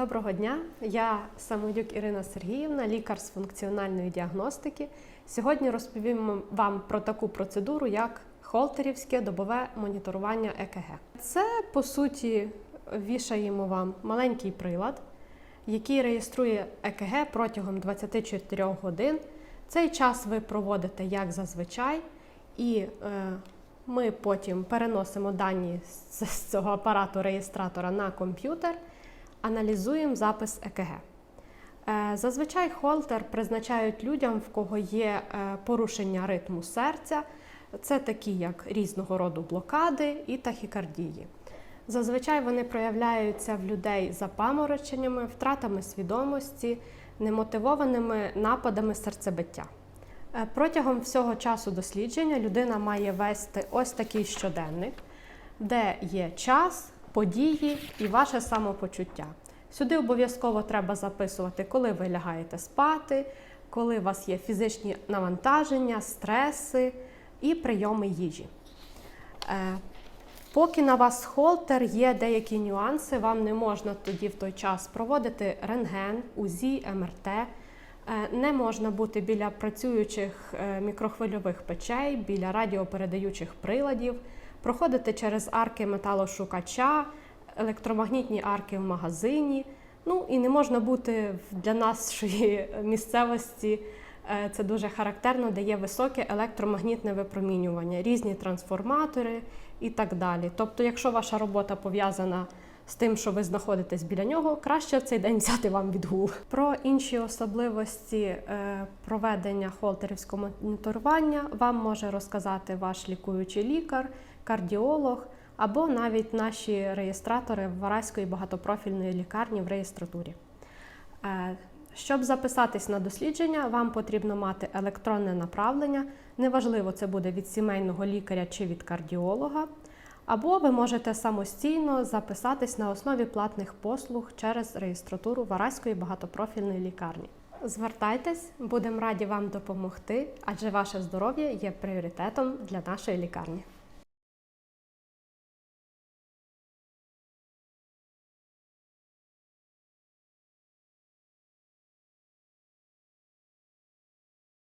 Доброго дня, я Самодюк Ірина Сергіївна, лікар з функціональної діагностики. Сьогодні розповім вам про таку процедуру, як холтерівське добове моніторування ЕКГ. Це по суті вішаємо вам маленький прилад, який реєструє ЕКГ протягом 24 годин. Цей час ви проводите як зазвичай, і е, ми потім переносимо дані з з цього апарату реєстратора на комп'ютер, аналізуємо запис ЕКГ. Е, Зазвичай холтер призначають людям, в кого є е, порушення ритму серця. Це такі, як різного роду блокади і тахікардії. Зазвичай вони проявляються в людей запамороченнями, втратами свідомості, немотивованими нападами серцебиття. Е, Протягом всього часу дослідження людина має вести ось такий щоденник, де є час, події і ваше самопочуття. Сюди обов'язково треба записувати, коли ви лягаєте спати, коли у вас є фізичні навантаження, стреси і прийоми їжі. Е, Поки на вас холтер, є деякі нюанси, вам не можна тоді в той час проводити рентген, УЗІ, МРТ. Е, Не можна бути біля працюючих е, мікрохвильових печей, біля радіопередаючих приладів, проходити через арки металошукача, електромагнітні арки в магазині. Ну і не можна бути для нашої місцевості. е, Це дуже характерно, де є високе електромагнітне випромінювання, різні трансформатори і так далі. Тобто, якщо ваша робота пов'язана з тим, що ви знаходитесь біля нього, краще в цей день взяти вам відгул. Про інші особливості е, проведення холтерівського моніторування вам може розказати ваш лікуючий лікар, кардіолог або навіть наші реєстратори в Вараської багатопрофільної лікарні в реєстратурі. Е, Щоб записатись на дослідження, вам потрібно мати електронне направлення. Неважливо, це буде від сімейного лікаря чи від кардіолога. Або ви можете самостійно записатись на основі платних послуг через реєстратуру Вараської багатопрофільної лікарні. Звертайтесь, будемо раді вам допомогти, адже ваше здоров'я є пріоритетом для нашої лікарні.